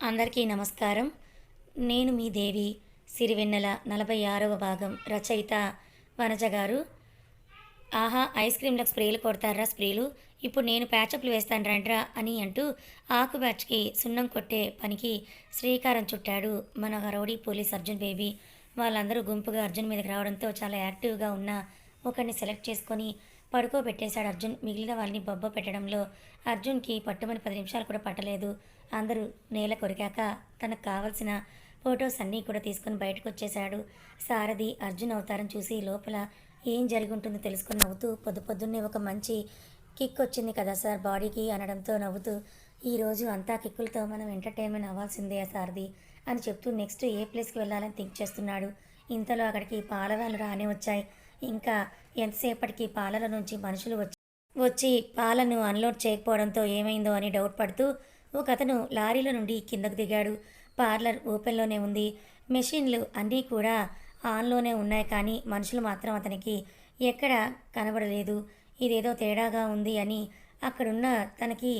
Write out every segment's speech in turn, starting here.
అందరికీ నమస్కారం. నేను మీ దేవి సిరివెన్నెల నలభై ఆరవ భాగం రచయిత వనజ గారు. ఆహా ఐస్ క్రీమ్లకు స్ప్రేలు కొడతారా స్ప్రేలు? ఇప్పుడు నేను ప్యాచప్లు వేస్తాను రండ్రా అని అంటూ ఆకు బ్యాచ్కి సున్నం కొట్టే పనికి శ్రీకారం చుట్టాడు మన రౌడీ పోలీస్ అర్జున్ బేబీ. వాళ్ళందరూ గుంపుగా అర్జున్ మీదకి రావడంతో చాలా యాక్టివ్గా ఉన్న ఒకరిని సెలెక్ట్ చేసుకొని పడుకోబెట్టేశాడు అర్జున్. మిగిలిన వాళ్ళని బొబ్బ పెట్టడంలో అర్జున్కి పట్టుమని పది నిమిషాలు కూడా పట్టలేదు. అందరూ నేల కొరికాక తనకు కావలసిన ఫొటోస్ అన్నీ కూడా తీసుకొని బయటకు వచ్చేశాడు సారథి అర్జున్ అవతారం చూసి లోపల ఏం జరిగి ఉంటుందో తెలుసుకొని నవ్వుతూ పొద్దు పొద్దున్నే ఒక మంచి కిక్ వచ్చింది కదా సార్ బాడీకి అనడంతో నవ్వుతూ ఈరోజు అంతా కిక్కులతో మనం ఎంటర్టైన్మెంట్ అవ్వాల్సిందే సారథి అని చెప్తూ నెక్స్ట్ ఏ ప్లేస్కి వెళ్ళాలని థింక్ చేస్తున్నాడు. ఇంతలో అక్కడికి పాలవాలు రానే వచ్చాయి. ఇంకా ఎంతసేపటికి పాలల నుంచి మనుషులు వచ్చి వచ్చి పాలను అన్లోడ్ చేయకపోవడంతో ఏమైందో అని డౌట్ పడుతూ ఒక అతను లారీలో నుండి కిందకు దిగాడు. పార్లర్ ఓపెన్లోనే ఉంది. మెషిన్లు అన్నీ కూడా ఆన్లోనే ఉన్నాయి కానీ మనుషులు మాత్రం అతనికి ఎక్కడ కనబడలేదు. ఇదేదో తేడాగా ఉంది అని అక్కడున్న తనకి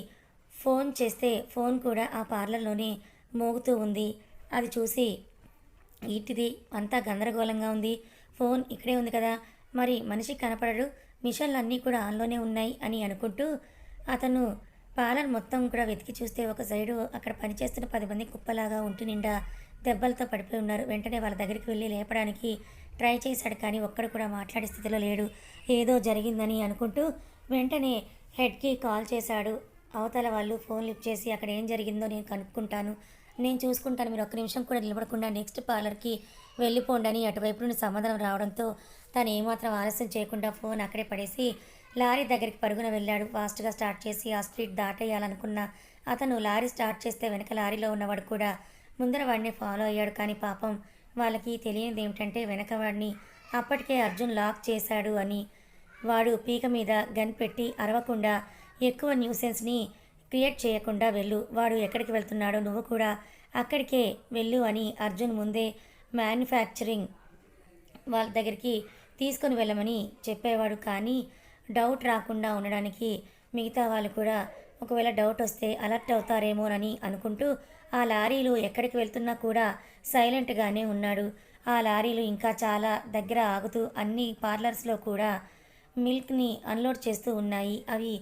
ఫోన్ చేస్తే ఫోన్ కూడా ఆ పార్లర్లోనే మోగుతూ ఉంది. అది చూసి ఏంటిది? అంతా గందరగోళంగా ఉంది. ఫోన్ ఇక్కడే ఉంది కదా. మరి మనిషి కనపడడు. మిషన్లు అన్నీ కూడా ఆన్లోనే ఉన్నాయి అని అనుకుంటూ అతను పాలర్ మొత్తం కూడా వెతికి చూస్తే ఒక సైడు అక్కడ పనిచేస్తున్న పది మంది కుప్పలాగా ఉంటి నిండా దెబ్బలతో పడిపోయి ఉన్నారు. వెంటనే వాళ్ళ దగ్గరికి వెళ్ళి లేపడానికి ట్రై చేశాడు కానీ ఒక్కడు కూడా మాట్లాడే స్థితిలో లేడు. ఏదో జరిగిందని అనుకుంటూ వెంటనే హెడ్కి కాల్ చేశాడు. అవతల వాళ్ళు ఫోన్ లిఫ్ట్ చేసి అక్కడ ఏం జరిగిందో నేను కనుక్కుంటాను. నేను చూసుకుంటాను. మీరు ఒక్క నిమిషం కూడా నిలబడకుండా నెక్స్ట్ పార్లర్కి వెళ్ళిపోండి అని అటువైపు నుండి సమాధానం రావడంతో తను ఏమాత్రం ఆలస్యం చేయకుండా ఫోన్ అక్కడే పడేసి లారీ దగ్గరికి పరుగున వెళ్ళాడు. ఫాస్ట్గా స్టార్ట్ చేసి ఆ స్ట్రీట్ దాటేయాలనుకున్న అతను లారీ స్టార్ట్ చేస్తే వెనక లారీలో ఉన్నవాడు కూడా ముందర వాడిని ఫాలో అయ్యాడు. కానీ పాపం వాళ్ళకి తెలియనిది ఏమిటంటే వెనక వాడిని అప్పటికే అర్జున్ లాక్ చేశాడు అని. వాడు పీక మీద గన్ పెట్టి అరవకుండా ఎక్కువ న్యూసెన్స్ని క్రియేట్ చేయకుండా వెళ్ళు. వాడు ఎక్కడికి వెళ్తున్నాడో నువ్వు కూడా అక్కడికే వెళ్ళు అని అర్జున్ ముందే మ్యానుఫ్యాక్చరింగ్ వాళ్ళ దగ్గరికి తీసుకొని వెళ్ళమని చెప్పేవాడు కానీ డౌట్ రాకుండా ఉండడానికి మిగతా వాళ్ళు కూడా ఒకవేళ డౌట్ వస్తే అలర్ట్ అవుతారేమోనని అనుకుంటూ ఆ లారీలు ఎక్కడికి వెళ్తున్నా కూడా సైలెంట్గానే ఉన్నాడు. ఆ లారీలు ఇంకా చాలా దగ్గర ఆగుతూ అన్ని పార్లర్స్లో కూడా మిల్క్ని అన్లోడ్ చేస్తూ ఉన్నాయి. అవి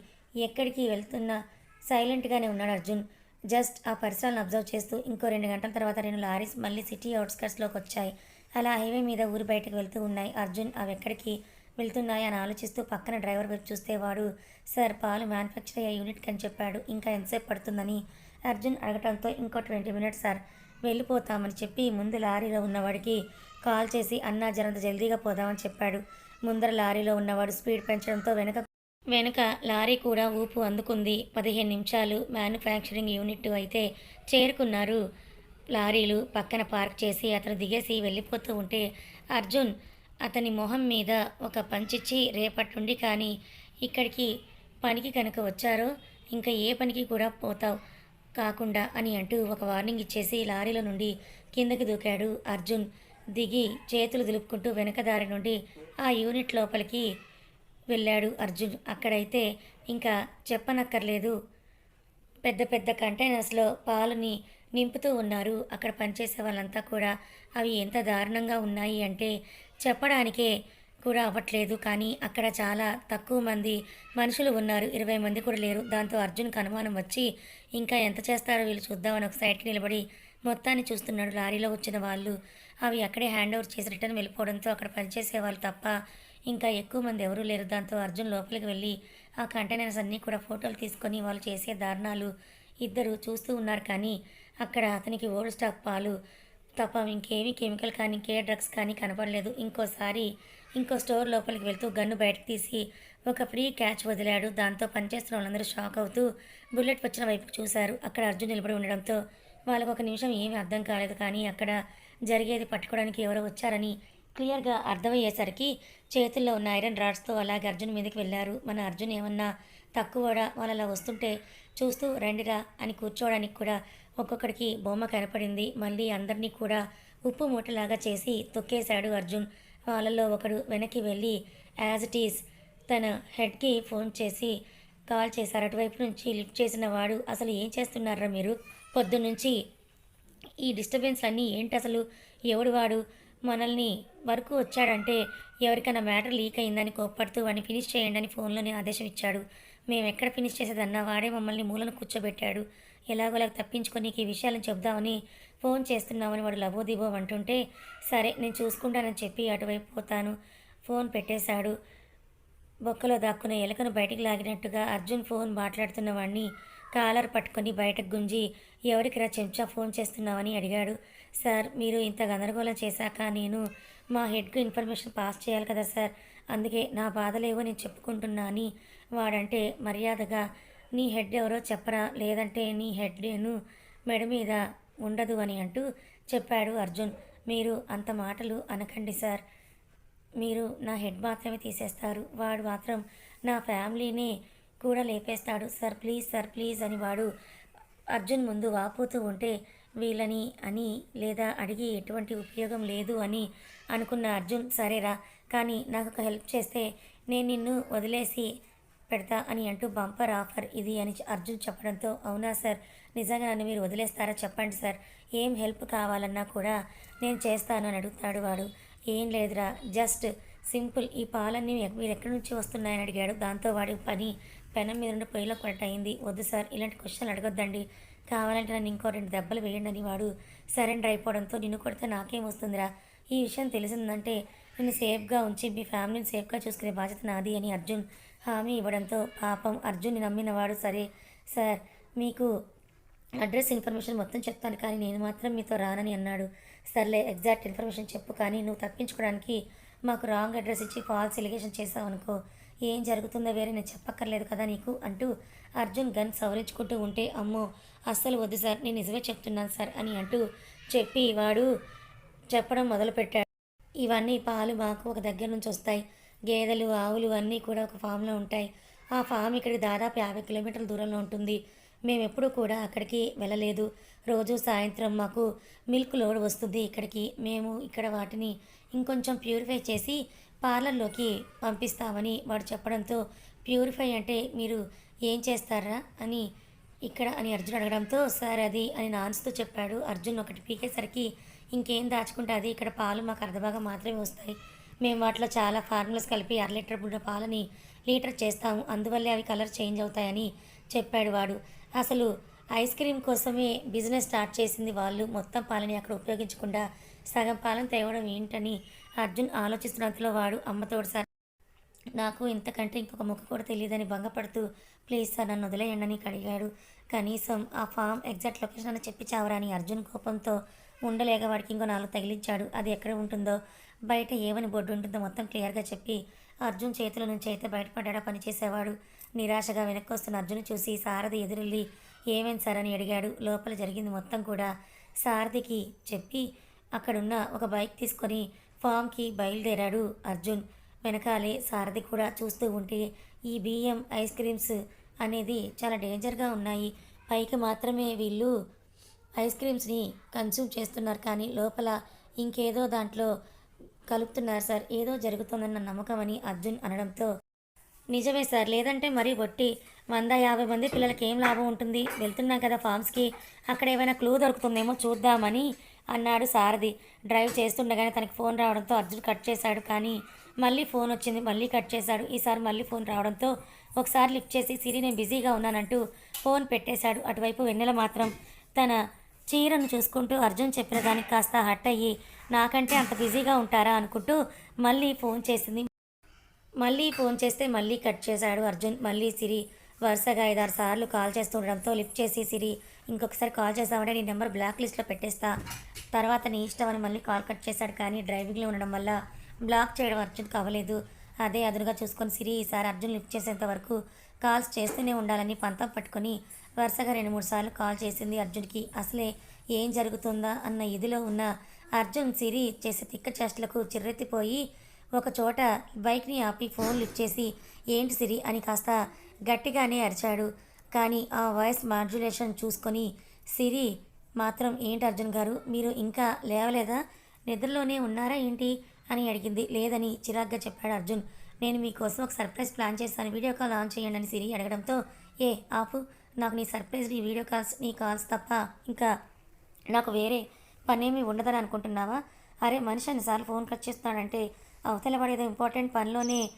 ఎక్కడికి వెళ్తున్నా సైలెంట్గానే ఉన్నాడు అర్జున్. జస్ట్ ఆ పరిసరాలను అబ్జర్వ్ చేస్తూ ఇంకో రెండు గంటల తర్వాత రెండు లారీస్ మళ్ళీ సిటీ అవుట్స్కట్స్లోకి వచ్చాయి. అలా హైవే మీద ఊరు బయటకు వెళ్తూ ఉన్నాయి. అర్జున్ అవి ఎక్కడికి వెళ్తున్నాయి? అని ఆలోచిస్తూ పక్కన డ్రైవర్ వైపు చూస్తే వాడు సార్ పాలు మ్యానుఫ్యాక్చర్ అయ్యే యూనిట్కి అని చెప్పాడు. ఇంకా ఎంతసేపు పడుతుందని అర్జున్ అడగటంతో ఇంకో ట్వంటీ మినిట్స్ సార్ వెళ్ళిపోతామని చెప్పి ముందు లారీలో ఉన్నవాడికి కాల్ చేసి అన్నా జరంత జల్దీగా పోదామని చెప్పాడు. ముందర లారీలో ఉన్నవాడు స్పీడ్ పెంచడంతో వెనక వెనుక లారీ కూడా ఊపు అందుకుంది. పదిహేను నిమిషాలు మ్యానుఫ్యాక్చరింగ్ యూనిట్ అయితే చేరుకున్నారు. లారీలు పక్కన పార్క్ చేసి అతను దిగేసి వెళ్ళిపోతూ ఉంటే అర్జున్ అతని మొహం మీద ఒక పంచిచ్చి రేపట్టుండి కానీ ఇక్కడికి పనికి కనుక వచ్చారో ఇంకా ఏ పనికి కూడా పోతావు కాకుండా అని అంటూ ఒక వార్నింగ్ ఇచ్చేసి లారీలో నుండి కిందకి దూకాడు అర్జున్. దిగి చేతులు దులుపుకుంటూ వెనక దారి నుండి ఆ యూనిట్ లోపలికి వెళ్ళాడు అర్జున్. అక్కడైతే ఇంకా చెప్పనక్కర్లేదు. పెద్ద పెద్ద కంటైనర్స్లో పాలుని నింపుతూ ఉన్నారు. అక్కడ పనిచేసే వాళ్ళంతా కూడా అవి ఎంత దారుణంగా ఉన్నాయి అంటే చెప్పడానికే కూడా అవ్వట్లేదు. కానీ అక్కడ చాలా తక్కువ మంది మనుషులు ఉన్నారు. ఇరవై మంది కూడా లేరు. దాంతో అర్జున్కి అనుమానం వచ్చి ఇంకా ఎంత చేస్తారో వీళ్ళు చూద్దామని ఒక సైడ్కి నిలబడి మొత్తాన్ని చూస్తున్నాడు. లారీలో వచ్చిన వాళ్ళు అవి అక్కడే హ్యాండ్ ఓవర్ చేసి రిటర్న్ వెళ్ళిపోవడంతో అక్కడ పనిచేసే వాళ్ళు తప్ప ఇంకా ఎక్కువ మంది ఎవరూ లేరు. దాంతో అర్జున్ లోపలికి వెళ్ళి ఆ కంటైనర్స్ అన్నీ కూడా ఫోటోలు తీసుకొని వాళ్ళు చేసే దారుణాలు ఇద్దరు చూస్తూ ఉన్నారు. కానీ అక్కడ అతనికి ఓల్డ్ స్టాక్ పాలు తప్ప ఇంకేమీ కెమికల్ కానీ ఇంకే డ్రగ్స్ కానీ కనపడలేదు. ఇంకోసారి ఇంకో స్టోర్ లోపలికి వెళ్తూ గన్ను బయటకు తీసి ఒక ఫ్రీ క్యాచ్ వదిలాడు. దాంతో పనిచేస్తున్న వాళ్ళందరూ షాక్ అవుతూ బుల్లెట్ వచ్చిన వైపుకు చూశారు. అక్కడ అర్జున్ నిలబడి ఉండడంతో వాళ్ళకు ఒక నిమిషం ఏమీ అర్థం కాలేదు. కానీ అక్కడ జరిగేది పట్టుకోవడానికి ఎవరో వచ్చారని క్లియర్గా అర్థమయ్యేసరికి చేతుల్లో ఉన్న ఐరన్ రాడ్స్తో అలాగే అర్జున్ మీదకి వెళ్ళారు. మన అర్జున్ ఏమన్నా తక్కువడా? వాళ్ళలా వస్తుంటే చూస్తూ రండిరా అని కూర్చోవడానికి కూడా ఒక్కొక్కడికి బొమ్మ కనపడింది. మళ్ళీ అందరినీ కూడా ఉప్పు మూటలాగా చేసి తొక్కేశాడు అర్జున్. వాళ్ళల్లో ఒకడు వెనక్కి వెళ్ళి యాజ్ ఇట్ ఈస్ తన హెడ్కి ఫోన్ చేసి కాల్ చేశారు. అటువైపు నుంచి లిఫ్ట్ చేసిన వాడు అసలు ఏం చేస్తున్నారా మీరు? పొద్దున్నుంచి ఈ డిస్టర్బెన్స్ అన్నీ ఏంటి అసలు? ఎవడు వాడు? మనల్ని వరకు వచ్చాడంటే ఎవరికైనా మ్యాటర్ లీక్ అయిందని కోప్పడుతూ వాడిని ఫినిష్ చేయండి అని ఫోన్లోనే ఆదేశం ఇచ్చాడు. మేము ఎక్కడ ఫినిష్ చేసేదన్నా వాడే మమ్మల్ని మూలను కూర్చోబెట్టాడు. ఎలాగోలాగ తప్పించుకొని ఈ విషయాలను చెప్దామని ఫోన్ చేస్తున్నామని వాడు లబోదిబో అంటుంటే సరే నేను చూసుకుంటానని చెప్పి అటువైపు పోతాను. ఫోన్ పెట్టేశాడు. బొక్కలో దాక్కున్న ఎలుకను బయటికి లాగినట్టుగా అర్జున్ ఫోన్ మాట్లాడుతున్న వాడిని కాలర్ పట్టుకొని బయటకు గుంజి ఎవరికిరా చెంచా ఫోన్ చేస్తున్నావని అడిగాడు. సార్ మీరు ఇంత గందరగోళం చేశాక నేను మా హెడ్కు ఇన్ఫర్మేషన్ పాస్ చేయాలి కదా సార్. అందుకే నా బాధలేవో నేను చెప్పుకుంటున్నా అని వాడంటే మర్యాదగా నీ హెడ్ ఎవరో చెప్పరా? లేదంటే నీ హెడ్ నేను మెడ మీద ఉండదు అని అంటూ చెప్పాడు అర్జున్. మీరు అంత మాటలు అనకండి సార్. మీరు నా హెడ్ మాత్రమే తీసేస్తారు. వాడు మాత్రం నా ఫ్యామిలీని కూడా లేపేస్తాడు. సార్ ప్లీజ్ సార్ ప్లీజ్ అని వాడు అర్జున్ ముందు వాపోతూ ఉంటే వీళ్ళని అని లేదా అడిగి ఎటువంటి ఉపయోగం లేదు అని అనుకున్న అర్జున్ సరేరా కానీ నాకు ఒక హెల్ప్ చేస్తే నేను నిన్ను వదిలేసి పెడతా అని అంటూ బంపర్ ఆఫర్ ఇది అని అర్జున్ చెప్పడంతో అవునా సార్ నిజంగా నన్ను మీరు వదిలేస్తారా చెప్పండి సార్. ఏం హెల్ప్ కావాలన్నా కూడా నేను చేస్తాను అని అడుగుతాడు వాడు. ఏం లేదురా జస్ట్ సింపుల్ ఈ పాలన్నీ మీరు ఎక్కడి నుంచి వస్తున్నాయని అడిగాడు. దాంతో వాడి పని పెనం మీద నుండి పొయ్యిలో పడట అయింది వద్దు సార్ ఇలాంటి క్వశ్చన్లు అడగొద్దండి. కావాలంటే నన్ను ఇంకో రెండు దెబ్బలు వేయండి అని వాడు సరెండర్ అయిపోవడంతో నిన్ను కొడితే నాకేం వస్తుందిరా? ఈ విషయం తెలిసిందంటే నిన్ను సేఫ్గా ఉంచి మీ ఫ్యామిలీని సేఫ్గా చూసుకునే బాధ్యత నాది అని అర్జున్ హామీ ఇవ్వడంతో పాపం అర్జున్ని నమ్మినవాడు సరే. సార్ మీకు అడ్రస్ ఇన్ఫర్మేషన్ మొత్తం చెప్తాను కానీ నేను మాత్రం మీతో రానని అన్నాడు. సర్లే ఎగ్జాక్ట్ ఇన్ఫర్మేషన్ చెప్పు కానీ నువ్వు తప్పించుకోవడానికి మాకు రాంగ్ అడ్రస్ ఇచ్చి ఫాల్స్ ఎలిగేషన్ చేసావు అనుకో ఏం జరుగుతుందో వేరే నేను చెప్పక్కర్లేదు కదా నీకు అంటూ అర్జున్ గన్ సవరించుకుంటూ ఉంటే అమ్మో అస్సలు వద్దు సార్ నేను నిజమే చెప్తున్నాను సార్ అని అంటూ చెప్పి వాడు చెప్పడం మొదలుపెట్టాడు. ఇవన్నీ పాలు మాకు ఒక దగ్గర నుంచి వస్తాయి. గేదెలు ఆవులు అన్నీ కూడా ఒక ఫామ్లో ఉంటాయి. ఆ ఫామ్ ఇక్కడికి దాదాపు యాభై కిలోమీటర్ల దూరంలో ఉంటుంది. మేము ఎప్పుడూ కూడా అక్కడికి వెళ్ళలేదు. రోజు సాయంత్రం మాకు మిల్క్ లోడ్ వస్తుంది ఇక్కడికి. మేము ఇక్కడ వాటిని ఇంకొంచెం ప్యూరిఫై చేసి పార్లర్లోకి పంపిస్తామని వాడు చెప్పడంతో ప్యూరిఫై అంటే మీరు ఏం చేస్తారా? అని ఇక్కడ అని అర్జున్ అడగడంతో సార్ అది అని నాన్స్తో చెప్పాడు అర్జున్. ఒకటి పీకేసరికి ఇంకేం దాచుకుంటే అది ఇక్కడ పాలు మాకు అర్ధభాగం మాత్రమే వస్తాయి. మేము వాటిలో చాలా ఫార్ములాస్ కలిపి అర లీటర్ బుడ్డ పాలని లీటర్ చేస్తాము. అందువల్లే అవి కలర్ చేంజ్ అవుతాయని చెప్పాడు వాడు. అసలు ఐస్ క్రీమ్ కోసమే బిజినెస్ స్టార్ట్ చేసింది వాళ్ళు. మొత్తం పాలని అక్కడ ఉపయోగించకుండా సగం పాలను తేవడం ఏంటని అర్జున్ ఆలోచిస్తున్నంతలో వాడు అమ్మతోడు సార్ నాకు ఇంతకంటే ఇంకొక ముక్క కూడా తెలియదని భంగపడుతూ ప్లీజ్ సార్ నన్ను వదిలేయండి అని అడిగాడు. కనీసం ఆ ఫామ్ ఎగ్జాక్ట్ లొకేషన్ అని చెప్పి చావరా అని అర్జున్ కోపంతో ఉండలేక వాడికి ఇంకో నాలుగు తగిలించాడు. అది ఎక్కడ ఉంటుందో బయట ఏమని బొడ్డు ఉంటుందో మొత్తం క్లియర్గా చెప్పి అర్జున్ చేతుల నుంచి అయితే బయటపడ్డా పనిచేసేవాడు నిరాశగా వెనక్కి వస్తున్న అర్జున్ చూసి సారథి ఎదురెళ్ళి ఏమేం సార్ అని అడిగాడు. లోపల జరిగింది మొత్తం కూడా సారథికి చెప్పి అక్కడున్న ఒక బైక్ తీసుకొని ఫామ్కి బయలుదేరాడు అర్జున్. వెనకాలే సారథి కూడా చూస్తూ ఉంటే ఈ బియ్యం ఐస్ క్రీమ్స్ అనేది చాలా డేంజర్గా ఉన్నాయి. పైకి మాత్రమే వీళ్ళు ఐస్ క్రీమ్స్ని కన్సూమ్ చేస్తున్నారు కానీ లోపల ఇంకేదో దాంట్లో కలుపుతున్నారు సార్. ఏదో జరుగుతుందన్న నమ్మకం అని అర్జున్ అనడంతో నిజమే సార్ లేదంటే మరీ కొట్టి వంద యాభై మంది పిల్లలకి ఏం లాభం ఉంటుంది? వెళ్తున్నాం కదా ఫామ్స్కి. అక్కడ ఏమైనా క్లూ దొరుకుతుందేమో చూద్దామని అన్నాడు సారథి. డ్రైవ్ చేస్తుండగానే తనకి ఫోన్ రావడంతో అర్జున్ కట్ చేశాడు. కానీ మళ్ళీ ఫోన్ వచ్చింది. మళ్ళీ కట్ చేశాడు. ఈసారి మళ్ళీ ఫోన్ రావడంతో ఒకసారి లిఫ్ట్ చేసి సిరి నేను బిజీగా ఉన్నానంటూ ఫోన్ పెట్టేశాడు. అటువైపు వెన్నెల మాత్రం తన చీరను చూసుకుంటూ అర్జున్ చెప్పిన దానికి కాస్త హట్ అయ్యి నాకంటే అంత బిజీగా ఉంటారా అనుకుంటూ మళ్ళీ ఫోన్ చేసింది. మళ్ళీ ఫోన్ చేస్తే మళ్ళీ కట్ చేశాడు అర్జున్. మళ్ళీ సిరి వరుసగా ఐదారు సార్లు కాల్ చేస్తుండడంతో లిఫ్ట్ చేసి సిరి ఇంకొకసారి కాల్ చేస్తామంటే నీ నెంబర్ బ్లాక్ లిస్ట్లో పెట్టేస్తా. తర్వాత నీ ఇష్టం అని మళ్ళీ కాల్ కట్ చేశాడు కానీ డ్రైవింగ్లో ఉండడం వల్ల బ్లాక్ చేయడం అర్జున్కి అవ్వలేదు అదే అదునుగా చూసుకొని సిరి ఈసారి అర్జున్ లిఫ్ట్ చేసేంత వరకు కాల్స్ చేస్తూనే ఉండాలని పంతం పట్టుకొని వరుసగా రెండు మూడు సార్లు కాల్ చేసింది అర్జున్కి. అసలే ఏం జరుగుతుందా అన్న ఇదిలో ఉన్న అర్జున్ సిరి చేసే తిక్క చేష్టలకు చిర్రెత్తిపోయి ఒక చోట బైక్ని ఆపి ఫోన్ లిఫ్ట్ చేసి ఏంటి సిరి? అని కాస్త గట్టిగానే అరిచాడు. కానీ ఆ వాయిస్ మాడ్యులేషన్ చూసుకొని సిరి మాత్రం ఏంటి అర్జున్ గారు? మీరు ఇంకా లేవలేదా? నిద్రలోనే ఉన్నారా ఏంటి? అని అడిగింది. లేదని చిరాగ్గా చెప్పాడు అర్జున్. నేను మీకోసం ఒక సర్ప్రైజ్ ప్లాన్ చేస్తాను వీడియో కాల్ ఆన్ చేయండి అని సిరి అడగడంతో ఏ ఆపు. నాకు నీ సర్ప్రైజ్ నీ వీడియో కాల్స్ నీ కాల్స్ తప్ప ఇంకా నాకు వేరే పనేమి ఉండదని అనుకుంటున్నావా? అరే మనిషి అన్నిసార్లు ఫోన్ కట్ చేస్తున్నాడంటే అవతల వాడు ఏదో ఇంపార్టెంట్ పనిలోనే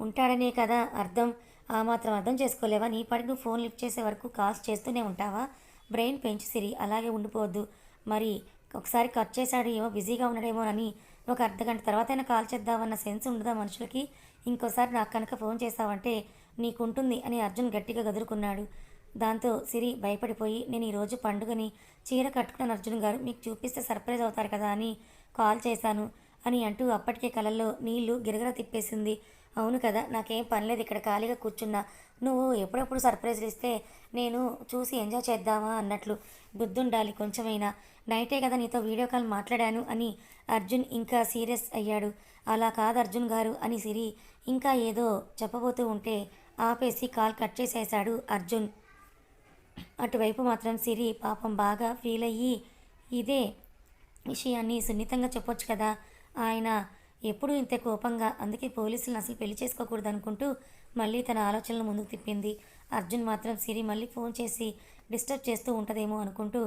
ఉంటాడనే కదా అర్థం. ఆ మాత్రం అర్థం చేసుకోలేవా? నీ పాటికి నువ్వు ఫోన్ లిఫ్ట్ చేసే వరకు కాల్స్ చేస్తూనే ఉంటావా? బ్రెయిన్ పెంచి సిరి అలాగే ఉండిపోవద్దు. మరి ఒకసారి కట్ చేశాడు ఏమో బిజీగా ఉన్నాడేమో అని ఒక అర్ధ గంట తర్వాతైనా కాల్ చేద్దామన్న సెన్స్ ఉండదా మనుషులకి? ఇంకోసారి నాకు కనుక ఫోన్ చేసావంటే నీకుంటుంది అని అర్జున్ గట్టిగా గదురుకున్నాడు. దాంతో సిరి భయపడిపోయి నేను ఈరోజు పండుగని చీర కట్టుకున్న అర్జున్ గారు మీకు చూపిస్తే సర్ప్రైజ్ అవుతారు కదా అని కాల్ చేశాను అని అంటూ అప్పటికే కలల్లో నీళ్ళు గిరగర తిప్పేసింది. అవును కదా నాకేం పనిలేదు ఇక్కడ ఖాళీగా కూర్చున్నా. నువ్వు ఎప్పుడెప్పుడు సర్ప్రైజ్లు ఇస్తే నేను చూసి ఎంజాయ్ చేద్దామా అన్నట్లు బుద్ధుండాలి కొంచెమైనా. నైటే కదా నీతో వీడియో కాల్ మాట్లాడాను అని అర్జున్ ఇంకా సీరియస్ అయ్యాడు. అలా కాదు అర్జున్ గారు అని సిరి ఇంకా ఏదో చెప్పబోతూ ఉంటే ఆపేసి కాల్ కట్ చేసేశాడు అర్జున్. అటువైపు మాత్రం సిరి పాపం బాగా ఫీల్ అయ్యి ఇదే విషయాన్ని సున్నితంగా చెప్పొచ్చు కదా. ఆయన ఎప్పుడు ఇంత కోపంగా అందుకే పోలీసులను అసలు పెళ్ళి చేసుకోకూడదు అనుకుంటూ మళ్ళీ తన ఆలోచనలు ముందుకు తిప్పింది. అర్జున్ మాత్రం సిరి మళ్ళీ ఫోన్ చేసి డిస్టర్బ్ చేస్తూ ఉంటుందేమో అనుకుంటూ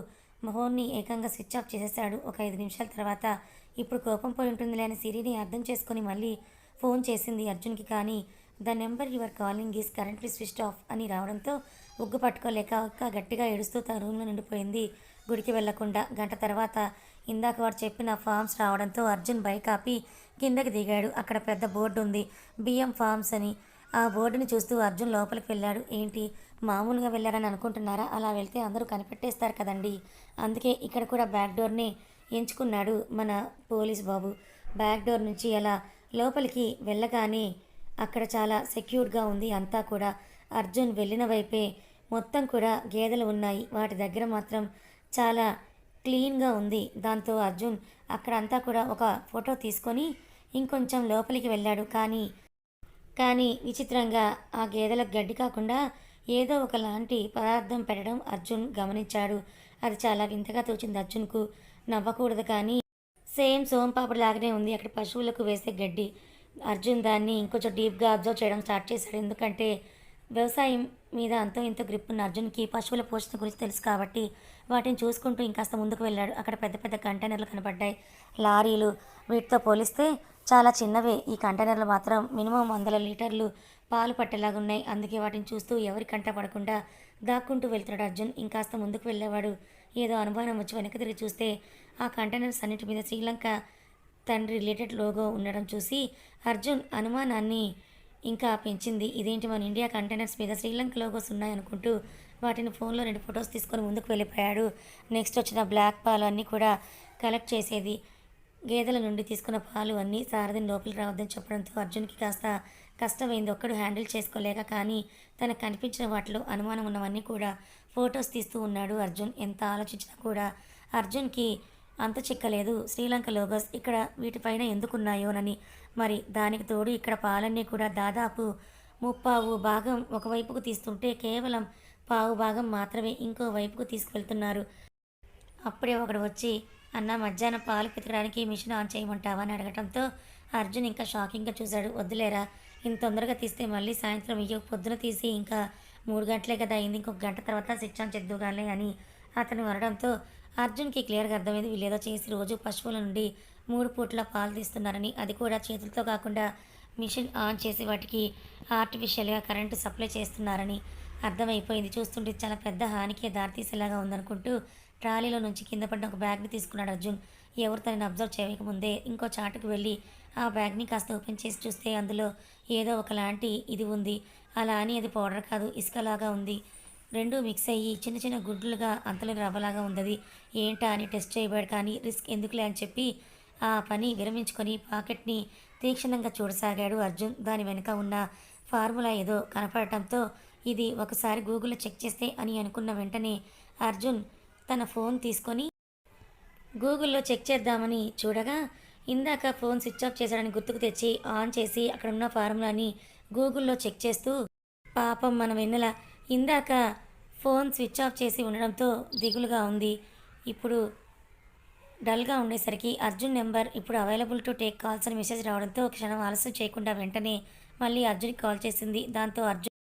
మొహోన్ని ఏకంగా స్విచ్ ఆఫ్ చేసేసాడు ఒక ఐదు నిమిషాల తర్వాత ఇప్పుడు కోపం పోయి ఉంటుందిలే అని సిరిని అర్థం చేసుకొని మళ్ళీ ఫోన్ చేసింది అర్జున్కి. కానీ the number your calling is currently switch off అని రావడంతో ఉగ్గు పట్టుకోలేక ఒక్క గట్టిగా ఏడుస్తూ తన రూమ్లో నిండిపోయింది. గుడికి వెళ్ళకుండా గంట తర్వాత ఇందాక వాడు చెప్పిన ఫామ్స్ రావడంతో అర్జున్ బైక్ ఆపి కిందకి దిగాడు. అక్కడ పెద్ద బోర్డు ఉంది. బియ్యం ఫామ్స్ అని. ఆ బోర్డుని చూస్తూ అర్జున్ లోపలికి వెళ్ళాడు. ఏంటి? మామూలుగా వెళ్ళారని అనుకుంటున్నారా? అలా వెళ్తే అందరూ కనిపెట్టేస్తారు కదండి. అందుకే ఇక్కడ కూడా బ్యాక్ డోర్ని ఎంచుకున్నాడు మన పోలీస్ బాబు. బ్యాక్ డోర్ నుంచి అలా లోపలికి వెళ్ళగానే అక్కడ చాలా సెక్యూర్డ్గా ఉంది అంతా కూడా. అర్జున్ వెళ్ళిన వైపే మొత్తం కూడా గేదెలు ఉన్నాయి. వాటి దగ్గర మాత్రం చాలా క్లీన్గా ఉంది. దాంతో అర్జున్ అక్కడ అంతా కూడా ఒక ఫోటో తీసుకొని ఇంకొంచెం లోపలికి వెళ్ళాడు. కానీ కానీ విచిత్రంగా ఆ గేదెలకు గడ్డి కాకుండా ఏదో ఒకలాంటి పదార్థం పెట్టడం అర్జున్ గమనించాడు. అది చాలా వింతగా తోచింది అర్జున్కు. నవ్వకూడదు కానీ సేమ్ సోంపాపడి లాగానే ఉంది. అక్కడ పశువులకు వేసే గడ్డి. అర్జున్ దాన్ని ఇంకొంచెం డీప్గా అబ్జర్వ్ చేయడం స్టార్ట్ చేశాడు. ఎందుకంటే వ్యవసాయం మీద అంతో ఇంతో గ్రిప్ ఉన్న అర్జున్కి పశువుల పోషణ గురించి తెలుసు కాబట్టి వాటిని చూసుకుంటూ ఇంకాస్త ముందుకు వెళ్ళాడు. అక్కడ పెద్ద పెద్ద కంటైనర్లు కనబడ్డాయి. లారీలు వీటితో పోలిస్తే చాలా చిన్నవే. ఈ కంటైనర్లు మాత్రం మినిమం వందల లీటర్లు పాలు పట్టేలాగా ఉన్నాయి. అందుకే వాటిని చూస్తూ ఎవరి కంట పడకుండా దాక్కుంటూ వెళ్తున్నాడు అర్జున్. ఇంకాస్త ముందుకు వెళ్ళేవాడు ఏదో అనుమానం వచ్చి వెనక్కి తిరిగి చూస్తే ఆ కంటైనర్స్ అన్నిటి మీద శ్రీలంక తండ్రి రిలేటెడ్ లోగో ఉండడం చూసి అర్జున్ అనుమానాన్ని ఇంకా పెంచింది. ఇదేంటి మన ఇండియా కంటైనర్స్ మీద శ్రీలంక లోగోస్ ఉన్నాయనుకుంటూ వాటిని ఫోన్లో రెండు ఫొటోస్ తీసుకొని ముందుకు వెళ్ళిపోయాడు. నెక్స్ట్ వచ్చిన బ్లాక్ పాలు అన్నీ కూడా కలెక్ట్ చేసేది. గేదెల నుండి తీసుకున్న పాలు అన్నీ సారథిని లోపలికి రావద్దని చెప్పడంతో అర్జున్కి కాస్త కష్టమైంది. ఒక్కడు హ్యాండిల్ చేసుకోలేక కానీ తనకు కనిపించిన వాటిలో అనుమానం ఉన్నవన్నీ కూడా ఫొటోస్ తీస్తూ ఉన్నాడు అర్జున్. ఎంత ఆలోచించినా కూడా అర్జున్కి అంత చిక్కలేదు. శ్రీలంక లోగోస్ ఇక్కడ వీటిపైన ఎందుకున్నాయోనని మరి దానికి తోడు ఇక్కడ పాలన్నీ కూడా దాదాపు ముప్పావు భాగం ఒకవైపుకు తీస్తుంటే కేవలం పావు భాగం మాత్రమే ఇంకో వైపుకు తీసుకెళ్తున్నారు. అప్పుడే ఒకడు వచ్చి అన్న మధ్యాహ్నం పాలు పితకడానికి మిషన్ ఆన్ చేయమంటావా? అని అడగటంతో అర్జున్ ఇంకా షాకింగ్గా చూశాడు. వద్దులేరా ఇంత తొందరగా తీస్తే మళ్ళీ సాయంత్రం ఇయ్య పొద్దున తీసి ఇంకా మూడు గంటలే కదా అయింది ఇంకొక గంట తర్వాత స్విచ్ ఆన్ చేద్దుగానే అని అతను అనడంతో అర్జున్కి క్లియర్గా అర్థమైంది. వీళ్ళేదో చేసి రోజు పశువుల నుండి మూడు పూట్ల పాలు తీస్తున్నారని అది కూడా చేతులతో కాకుండా మిషన్ ఆన్ చేసి వాటికి ఆర్టిఫిషియల్గా కరెంటు సప్లై చేస్తున్నారని అర్థమైపోయింది. చూస్తుంటే చాలా పెద్ద హానికే దారితీసేలాగా ఉందనుకుంటూ ట్రాలీలో నుంచి కింద పడిన ఒక బ్యాగ్ని తీసుకున్నాడు అర్జున్. ఎవరు తనని అబ్జర్వ్ చేయకముందే ఇంకో చాటుకు వెళ్ళి ఆ బ్యాగ్ని కాస్త ఓపెన్ చేసి చూస్తే అందులో ఏదో ఒకలాంటి ఇది ఉంది. అలా అని అది పౌడర్ కాదు ఇసుకలాగా ఉంది. రెండు మిక్స్ అయ్యి చిన్న చిన్న గుడ్లుగా అంతలో రవ్వలాగా ఉంది ఏంటా అని టెస్ట్ చేయబడి కానీ రిస్క్ ఎందుకులే అని చెప్పి ఆ పని విరమించుకొని పాకెట్ని తీక్షణంగా చూడసాగాడు అర్జున్. దాని వెనుక ఉన్న ఫార్ములా ఏదో కనపడటంతో ఇది ఒకసారి గూగుల్లో చెక్ చేస్తే అని అనుకున్న వెంటనే అర్జున్ తన ఫోన్ తీసుకొని గూగుల్లో చెక్ చేద్దామని చూడగా ఇందాక ఫోన్ స్విచ్ ఆఫ్ చేశాడని గుర్తుకు తెచ్చి ఆన్ చేసి అక్కడ ఉన్న ఫార్ములాని గూగుల్లో చెక్ చేస్తూ పాపం మన వెన్నెల ఇందాక ఫోన్ స్విచ్ ఆఫ్ చేసి ఉండడంతో దిగులుగా ఉంది. ఇప్పుడు డల్గా ఉండేసరికి అర్జున్ నెంబర్ ఇప్పుడు అవైలబుల్ టు టేక్ కాల్స్ అని మెసేజ్ రావడంతో క్షణం ఆలస్యం చేయకుండా వెంటనే మళ్ళీ అర్జున్కి కాల్ చేసింది. దాంతో అర్జున్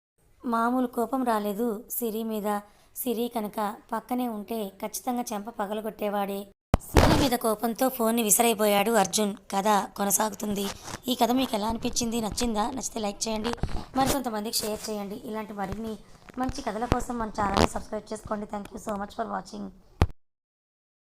మామూలు కోపం రాలేదు. సిరి మీద సిరి కనుక పక్కనే ఉంటే ఖచ్చితంగా చెంప పగలగొట్టేవాడే. సిరి మీద కోపంతో ఫోన్ని విసిరైపోయాడు అర్జున్. కథ కొనసాగుతుంది. ఈ కథ మీకు ఎలా అనిపించింది? నచ్చిందా? నచ్చితే లైక్ చేయండి. మరికొంతమందికి షేర్ చేయండి. ఇలాంటి మరిన్ని మంచి కథల కోసం మన ఛానల్ని సబ్స్క్రైబ్ చేసుకోండి. Thank you so much for watching